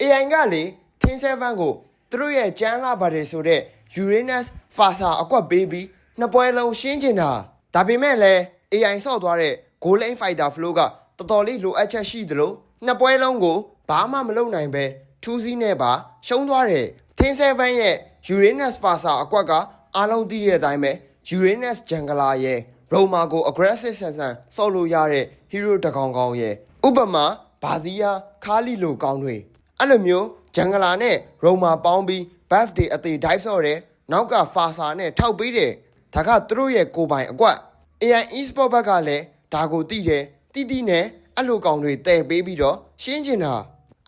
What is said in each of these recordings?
AI ကလေ Thin 7ကိုသူတို့ရဲ့ကျန်းလာပါတယ်ဆိုတော့ Uranus Fasa အကွက်ပေးပြီးနှစ်ပွဲလုံးရှင်းကျင်တာဒါပေမဲ့လည်း AI ဆော့သွားတဲ့ Goal Lane Fighter Flow ကတော်တော်လေးလိုအပ်ချက်ရှိသလိုနှစ်ပွဲလုံးကိုဘာမှမလုပ်နိုင်ပဲထူးစီးနဲ့ပါရှုံးသွားတယ် Thin 7ရဲ့ Uranus Fasa အကွက်ကအားလုံးသိတဲ့အတိုင်းပဲ Uranus Jungler ရဲ့ Roma ကို aggressive ဆန်ဆန်ဆော့လို့ရတဲ့ hero တကောင်ကောင်ရဲ့ဥပမာဘာဇီယာခါလီလိုကောင်းတွေ အဲ့လိုမျိုး Jungler နဲ့ Roma ပေါင်းပြီး buff တွေအသေး dive ဆော့တယ်နောက်က Fasa နဲ့ထောက်ပေးတယ်ဒါကသူတို့ရဲ့ကိုယ်ပိုင်အကွက် AI e-sport ဘက်ကလည်းဒါကိုသိတယ်တိတိနဲ့အဲ့လိုကောင်တွေတည်ပေးပြီးတော့ရှင်းကျင်တာ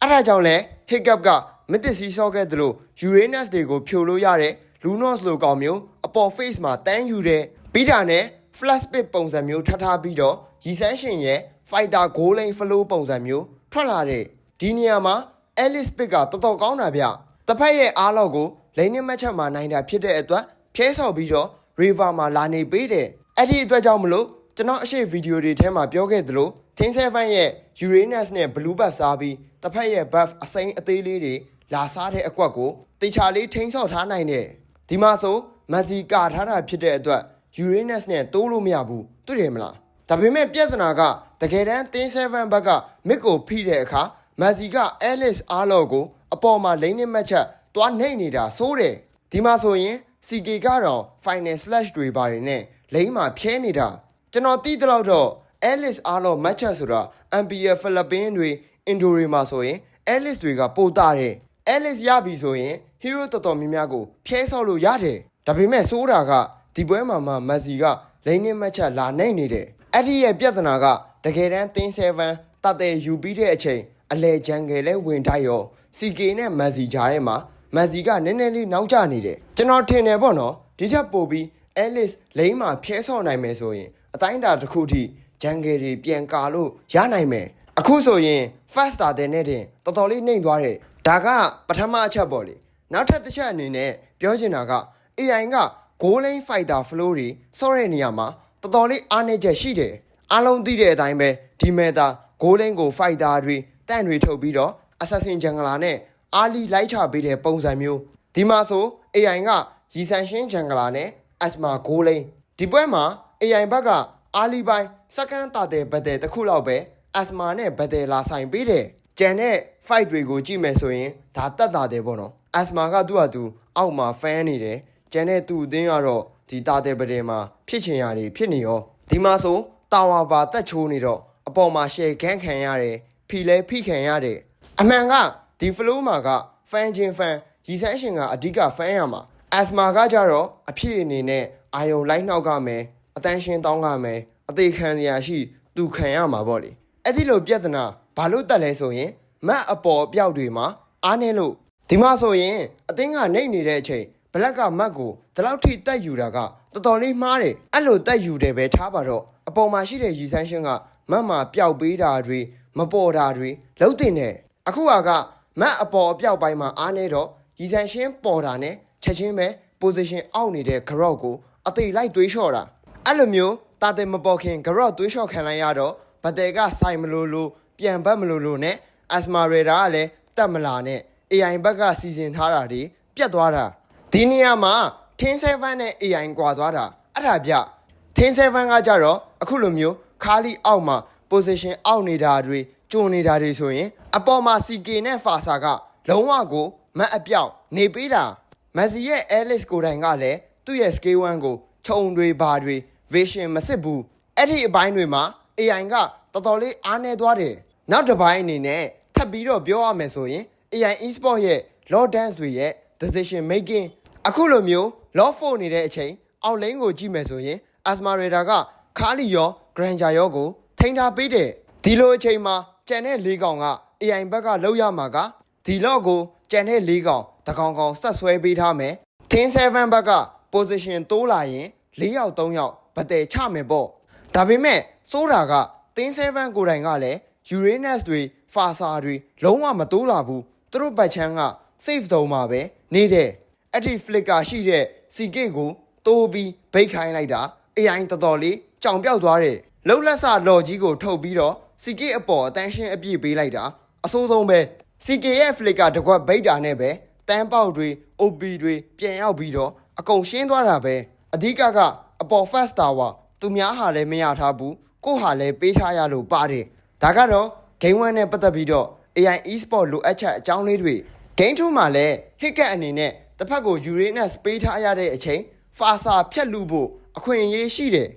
အဲ့ဒါကြောင့်လဲ Hiccup ကမစ်တစီဆော့ခဲ့သလို Uranus တွေကိုဖြိုလို့ရတဲ့ Lunos လိုကောင်မျိုးအပေါ် face မှာတန်းယူတဲ့ပြီးတာနဲ့ flash pit ပုံစံမျိုးထပ်ထားပြီးတော့ရီဆန်းရှင်ရဲ့ fighter goal lane flow ပုံစံမျိုးထွက်လာတဲ့ဒီနေရာမှာ Alice Pick ကတော်တော်ကောင်းတာဗျတစ်ဖက်ရဲ့အားလောက်ကိုလိန်နစ်မက်ချက်မှာနိုင်တာဖြစ်တဲ့အတွက်ဖြဲဆော်ပြီးတော့ river မှာလာနေပေးတယ်အဲ့ဒီအတွက်ကြောင့်မလို့ကျွန်တော်အရှိဗီဒီယိုတွေထဲမှာပြောခဲ့သလို Thin 7ရဲ့ Uranus နဲ့ Blue Buff စားပြီးတစ်ဖက်ရဲ့ buff အစိမ်းအသေးလေးတွေလာစားတဲ့အကွက်ကိုတေချာလေးထိန်းဆော့ထားနိုင်တယ်ဒီမှာဆိုမက်ဆီကာထားတာဖြစ်တဲ့အတွက် Uranus နဲ့တိုးလို့မရဘူးတွေ့တယ်မလားဒါပေမဲ့ပြဿနာကတကယ်တမ်း Thin 7ဘက်ကမစ်ကိုဖိတဲ့အခါ မက်ဆီက Alice အားလော်ကို အပေါ်မှာလိမ့်နေမှတ်ချက်တွားနှိမ့်နေတာစိုးတယ်ဒီမှာဆိုရင် CK ကတော့ final slash တွေပါတယ်နဲ့လိမ့်မှာဖြဲနေတာကျွန်တော်တီးတဲ့လောက်တော့ Alice အားလော် match ဆိုတာ MPF ဖိလစ်ပင်းတွေ Indo တွေမှာဆိုရင် Alice တွေကပိုတာတယ် Alice ရပြီဆိုရင် hero တော်တော်များများကိုဖြဲဆော့လို့ရတယ်ဒါပေမဲ့စိုးတာကဒီပွဲမှာမှမက်ဆီကလိမ့်နေမှတ်ချက်လာနိုင်နေတယ်အဲ့ဒီရဲ့ပြဿနာကတကယ်တမ်း Thin 7တတ်တဲ့ယူပြီးတဲ့အချိန် အလဲဂျန်ဂယ်လဲဝင်တိုက်ရော CK နဲ့မက်ဆီကြားထဲမှာမက်ဆီကနည်းနည်းလေးနောက်ကျနေတယ်ကျွန်တော်ထင်တယ်ပေါ့နော်ဒီချက်ပို့ပြီး Alice လိမ့်မှာဖြဲဆော့နိုင်မယ်ဆိုရင်အတိုင်းအတာတစ်ခုထိဂျန်ဂယ်တွေပြန်ကာလို့ရနိုင်မယ်အခုဆိုရင် fast starter နဲ့တင်တော်တော်လေးနှိမ့်သွားတယ်ဒါကပထမအချက်ပေါ့လေနောက်ထပ်တစ်ချက်အနေနဲ့ပြောချင်တာက AI က goal lane fighter flow တွေဆော့တဲ့နေရာမှာတော်တော်လေးအားနည်းချက်ရှိတယ်အားလုံးသိတဲ့အတိုင်းပဲဒီ meta goal lane ကို fighter တွေ တန့်တွေထုတ်ပြီးတော့ assassin jungler နဲ့အာလီလိုက်ချပေးတဲ့ပုံစံမျိုးဒီမှာဆို AI ကရီဆန်ရှင်း jungler နဲ့ asma goal lane ဒီပွဲမှာ AI ဘက်ကအာလီပိုင်းစကန်တာတဲ့ဘတ်တဲ့တစ်ခုလောက်ပဲ asma နဲ့ဘတ်တဲ့လာဆိုင်ပေးတယ်ကြံတဲ့ fight တွေကိုကြည့်မယ်ဆိုရင်ဒါတက်တာတယ်ပေါ့နော် asma ကသူ့ဟာသူအောက်မှာ fan နေတယ်ကျန်တဲ့သူ့အသင်းကတော့ဒီတာတဲ့ပတဲ့မှာဖြစ်ချင်ရတယ်ဖြစ်နေရောဒီမှာဆိုတာဝါပါတက်ချိုးနေတော့အပေါ်မှာရှယ်ခန်းခံရတယ် ဖီလဲဖိခံရတယ်အမှန်ကဒီ flow မှာက fan ချင်း fan ရီဆန်းရှင်ကအဓိက fan ရမှာ asma ကကြတော့အဖြစ်အနေနဲ့အာယုံလိုက်နှောက်ကမယ်အတန်းရှင်းတောင်းကမယ်အသေးခံစရာရှိသူခံရမှာပေါ့လေအဲ့ဒီလိုပြဿနာဘာလို့တက်လဲဆိုရင်မတ်အပေါ်အပြောက်တွေမှာအားနေလို့ဒီမှာဆိုရင်အသင်းကနေနေတဲ့အချိန်ဘလက်ကမတ်ကိုဒီလောက်ထိတက်ယူတာကတော်တော်လေးမှားတယ်အဲ့လိုတက်ယူတယ်ပဲထားပါတော့အပေါ်မှာရှိတဲ့ရီဆန်းရှင်းကမတ်မှာပျောက်ပေးတာတွေ မပေါ်တာတွေလုံးတင်တယ်အခုကကမတ်အပေါ်အပြောက်ပိုင်းမှာအားနေတော့ရီဆန်းရှင်းပေါ်တာနဲ့ချက်ချင်းပဲ position အောက်နေတဲ့ grout ကိုအသေးလိုက်တွေးလျှော့တာအဲ့လိုမျိုးတာတယ်မပေါ်ခင် grout တွေးလျှော့ခံလိုက်ရတော့ဘတ်တယ်ကဆိုင်မလို့လို့ပြန်ဘတ်မလို့လို့နဲ့ asma radar ကလည်းတက်မလာနဲ့ AI ဘက်ကစီစဉ်ထားတာတွေပြတ်သွားတာဒီနေရာမှာ Tin 7နဲ့ AI ကွာသွားတာအဲ့ဒါပြ Tin 7ကကြတော့အခုလိုမျိုးခါလီအောက်မှာ position အောက်နေတာတွေကျုံနေတာတွေဆိုရင် အပေါ်မှာ CK နဲ့ Fasa ကလုံးဝကိုမတ်အပြောက်နေပေးတာမက်ဆီရဲ့ Alice ကိုယ်တိုင်ကလည်းသူ့ရဲ့ scale 1ကိုခြုံတွေဘာတွေ vision မစစ်ဘူးအဲ့ဒီအပိုင်းတွေမှာ AI ကတော်တော်လေးအားနေသွားတယ်နောက်တစ်ပိုင်းအနေနဲ့ထပ်ပြီးတော့ပြောရမယ်ဆိုရင် AI e-sport ရဲ့ law dance တွေရဲ့ decision making အခုလိုမျိုး law 4နေတဲ့အချိန်အောက်လိန်ကိုကြည့်မယ်ဆိုရင် Asma Radar ကခါလီရော Granger ရောကို ထိန်းထားပေးတယ်ဒီလိုအချိန်မှာကြံတဲ့၄កောင်က AI ဘက်ကလောက်ရမှာကဒီလော့ကိုကြံတဲ့၄កောင်တကောင်ကောင်ဆက်ဆွဲပေးထားမယ် Tin 7ဘက်က position တိုးလာရင်၄ယောက်၃ယောက်ဗတဲ့ချမယ်ပေါ့ဒါပေမဲ့စိုးတာက Tin 7ကိုယ်တိုင်ကလည်း Uranus တွေ Fasa တွေလုံးဝမတိုးလာဘူးသူတို့ဘတ်ချမ်းက safe zone မှာပဲနေတယ်အဲ့ဒီ flicker ရှိတဲ့ CK ကိုတိုးပြီးဘိတ်ခိုင်းလိုက်တာ AI တော်တော်လေးကြောင်ပြောက်သွားတယ် လှုပ်လက်စလော်ကြီးကိုထုတ်ပြီးတော့ CK အပေါ်အတန်းရှင်းအပြည့်ပေးလိုက်တာအဆိုးဆုံးပဲ CK ရဲ့ flick ကတကွက်ဗိတ်တာနဲ့ပဲတန်းပေါက်တွေ OP တွေပြန်ရောက်ပြီးတော့အကုန်ရှင်းသွားတာပဲအဓိကကအပေါ် fast tower သူများဟာလည်းမရထားဘူးကိုဟာလည်းပေးထားရလို့ပါတယ်ဒါကတော့ game 1နဲ့ပတ်သက်ပြီးတော့ AI e-sport လိုအပ်ချက်အကြောင်းလေးတွေ game 2မှာလည်း hit ကအနေနဲ့တစ်ဖက်ကို Uranus ပေးထားရတဲ့အချိန် Fasa ဖြတ်လူဖို့အခွင့်အရေးရှိတယ်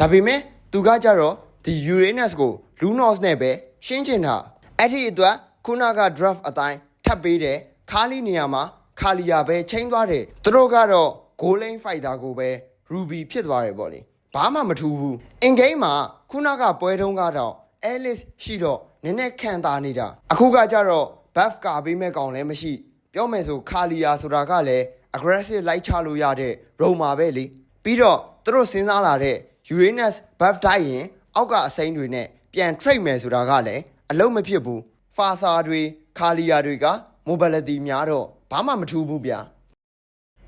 ဒါပေမဲ့ သူကကြတော့ဒီ Uranus ကို Lunos နဲ့ပဲရှင်းချင်တာအဲ့ဒီအတွက်ခုနက draft အတိုင်းထပ်ပေးတယ်ခါလီနေရာမှာခါလီယာပဲချိန်သွားတယ်သူတို့ကတော့ goal line fighter ကိုပဲ Ruby ဖြစ်သွားတယ်ပေါ့လေဘာမှမထူးဘူး in game မှာခုနကပွဲတုံးကတော့ Alice ရှိတော့နည်းနည်းခံတာနေတာအခုကကြတော့ buff ကပေးမဲ့ကောင်လည်းမရှိ ပြောမယ်ဆိုခါလီယာဆိုတာကလည်း aggressive လိုက်ချလို့ရတဲ့ Roma ပဲလေပြီးတော့သူတို့စဉ်းစားလာတဲ့ Uranus buff တိုက်ရင်အောက်ကအစိမ်းတွေနဲ့ပြန် trade မယ်ဆိုတာကလည်းအလုံးမဖြစ်ဘူး Fasa တွေခါလီယာတွေက mobility များတော့ဘာမှမထူးဘူးဗျာ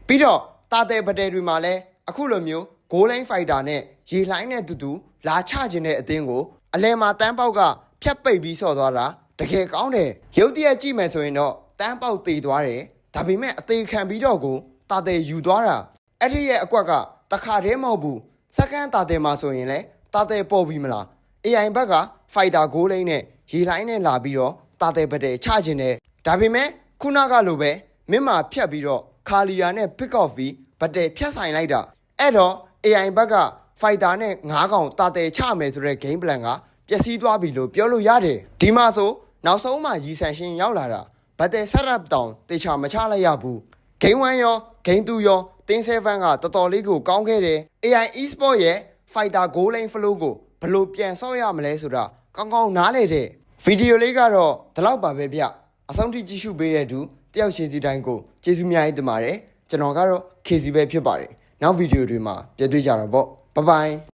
ပြီးတော့တာတဲပတဲတွေမှာလည်းအခုလိုမျိုး goal line fighter နဲ့ရေလှိုင်းနဲ့တူတူလာချခြင်းတဲ့အသင်းကိုအလဲမှာတန်းပေါက်ကဖြတ်ပိတ်ပြီးဆော့သွားတာတကယ်ကောင်းတယ်ရုပ်တရက်ကြည့်မယ်ဆိုရင်တော့တန်းပေါက်တေသွားတယ်ဒါပေမဲ့အသေးခံပြီးတော့ကိုတာတဲယူသွားတာအဲ့ဒီရဲ့အကွက်ကတခါတည်းမဟုတ်ဘူး စက္ကန့်တာတဲမှာဆိုရင်လဲတာတဲပေါ်ပြီးမလား AI ဘက်က fighter goal line နဲ့ရေလှိုင်းနဲ့လာပြီးတော့တာတဲပတဲချခြင်းတယ်ဒါပေမဲ့ခုနကလိုပဲမင်းမာဖြတ်ပြီးတော့ခါလီယာနဲ့ pick off ပြီးဗတ်တယ်ဖြတ်ဆိုင်လိုက်တာအဲ့တော့ AI ဘက်က fighter နဲ့9កောင်တာတဲချမယ်ဆိုတဲ့ game plan ကပျက်စီးသွားပြီလို့ပြောလို့ရတယ်ဒီမှာဆိုနောက်ဆုံးမှရီဆန်ရှင်ရောက်လာတာဗတ်တယ် setup တောင်တေချာမချလိုက်ရဘူး game 1ရော game 2ရော တင်း7ကတော်တော်လေးကိုကောင်းခဲ့တယ် AI e-sport ရဲ့ fighter goal line flow ကိုဘယ်လိုပြန်ဆော့ရမလဲဆိုတာကောင်းကောင်းနားလေတဲ့ဗီဒီယိုလေးကတော့ဒီလောက်ပါပဲဗျအဆုံးထိကြည့်ရှုပေးတဲ့သူတယောက်ချင်းစီတိုင်းကိုကျေးဇူးများကြီးတင်ပါတယ်ကျွန်တော်ကတော့ KC ပဲဖြစ်ပါတယ်နောက်ဗီဒီယိုတွေမှာပြန်တွေ့ကြတော့ပေါ့ဘိုင်ဘိုင်